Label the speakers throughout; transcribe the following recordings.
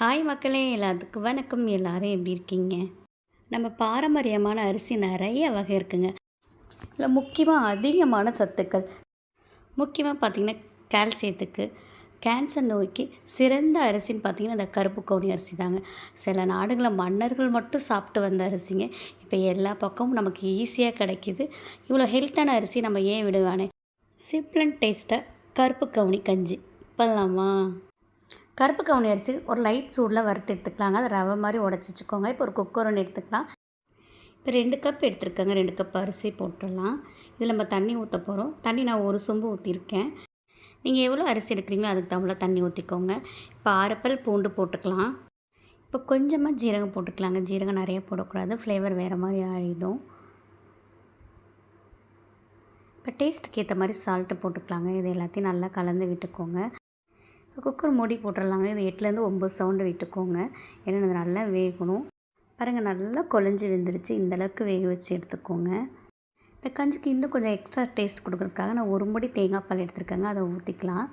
Speaker 1: Hi மக்களே எல்லாத்துக்கும் வணக்கம். எல்லாரும் எப்படி இருக்கீங்க? நம்ம பாரம்பரியமான அரிசி நிறைய வகை இருக்குங்க. இல்லை முக்கியமாக அதிகமான சத்துக்கள். முக்கியமாக பார்த்திங்கன்னா கால்சியத்துக்கு கேன்சர் நோய்க்கு சிறந்த அரிசின்னு பார்த்திங்கன்னா இந்த கருப்பு கவுனி அரிசி தாங்க. சில நாடுகளில் மன்னர்கள் மட்டும் சாப்பிட்டு வந்த அரிசிங்க. இப்போ எல்லா பக்கமும் நமக்கு ஈஸியாக கிடைக்கிது. இவ்வளோ ஹெல்த்தான அரிசி நம்ம ஏன் விடுவானே? சிம்பிள் அண்ட் டேஸ்ட்டாக கருப்பு கவுனி கஞ்சி. பண்ணலாமா கருப்பு கவுனி அரிசி ஒரு லைட் சூடில் வறுத்து எடுத்துக்கலாங்க. அதை ரவை மாதிரி உடச்சி வச்சுக்கோங்க இப்போ ஒரு குக்கர் ஒன்று எடுத்துக்கலாம். இப்போ ரெண்டு கப் எடுத்துருக்கேங்க. ரெண்டு கப் அரிசி போட்டுடலாம். இதில் நம்ம தண்ணி ஊற்ற போகிறோம் தண்ணி நான் ஒரு சொம்பு ஊற்றிருக்கேன் நீங்கள் எவ்வளோ அரிசி எடுக்கிறீங்களோ அதுக்கு தகுந்த தண்ணி ஊற்றிக்கோங்க இப்போ ஆரப்பல் பூண்டு போட்டுக்கலாம். இப்போ கொஞ்சமாக ஜீரகம் போட்டுக்கலாங்க. ஜீரகம் நிறைய போடக்கூடாது. ஃப்ளேவர் வேறு மாதிரி ஆகிடும் இப்போ டேஸ்ட்டுக்கு ஏற்ற மாதிரி சால்ட்டு போட்டுக்கலாங்க. இது எல்லாத்தையும் நல்லா கலந்து விட்டுக்கோங்க. குக்கர் மூடி போட்டுடலாங்க. இது எட்டுலேருந்து ஒம்பது சவுண்டு விட்டுக்கோங்க. ஏன்னா இது நல்லா வேகணும். பாருங்கள் நல்லா குழஞ்சி வெந்துருச்சு இந்தளவுக்கு வேக வச்சு எடுத்துக்கோங்க. இந்த கஞ்சிக்கு இன்னும் கொஞ்சம் எக்ஸ்ட்ரா டேஸ்ட் கொடுக்குறதுக்காக நான் ஒரு முடி தேங்காய் பால் எடுத்துருக்கேங்க. அதை ஊற்றிக்கலாம்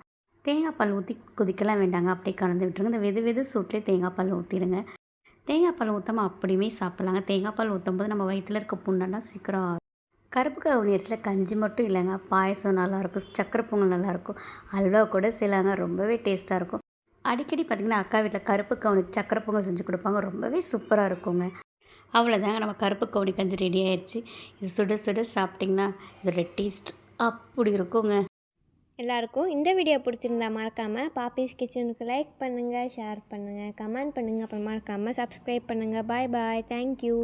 Speaker 1: தேங்காய் பால் ஊற்றி கொதிக்கலாம் வேண்டாங்க. அப்படியே கலந்து விட்டுருங்க. இந்த வெது வெது சூட்லேயே தேங்காய் பால் ஊற்றிடுங்க தேங்காய் பால் ஊற்றாமல் அப்படியுமே சாப்பிட்லாங்க. தேங்காய் பால் ஊற்றும் போது நம்ம வயிற்றில் இருக்க புண்ணெல்லாம் சீக்கிரம் கருப்பு கவுனி அரிசியில் கஞ்சி மட்டும் இல்லைங்க. பாயசம் நல்லாயிருக்கும். சக்கரை பொங்கல் நல்லாயிருக்கும். அல்வா கூட செய்யலாங்க. ரொம்பவே டேஸ்ட்டாக இருக்கும். அடிக்கடி பார்த்திங்கன்னா அக்கா வீட்டில் கருப்பு கவுனி சக்கரை பொங்கல் செஞ்சு கொடுப்பாங்க. ரொம்பவே சூப்பராக இருக்குங்க. அவ்வளோதாங்க நம்ம கருப்பு கவுனி கஞ்சி ரெடி ஆயிடுச்சு இது சுட சுட சாப்பிட்டிங்கன்னா இதோட டேஸ்ட் அப்படி இருக்குங்க.
Speaker 2: எல்லாருக்கும் இந்த வீடியோ பிடிச்சிருந்தா மறக்காமல் பாப்பீஸ் கிச்சனுக்கு லைக் பண்ணுங்கள் ஷேர் பண்ணுங்கள் கமெண்ட் பண்ணுங்கள் அப்புறம் மறக்காமல் சப்ஸ்கிரைப் பண்ணுங்கள் பாய் பாய் தேங்க்யூ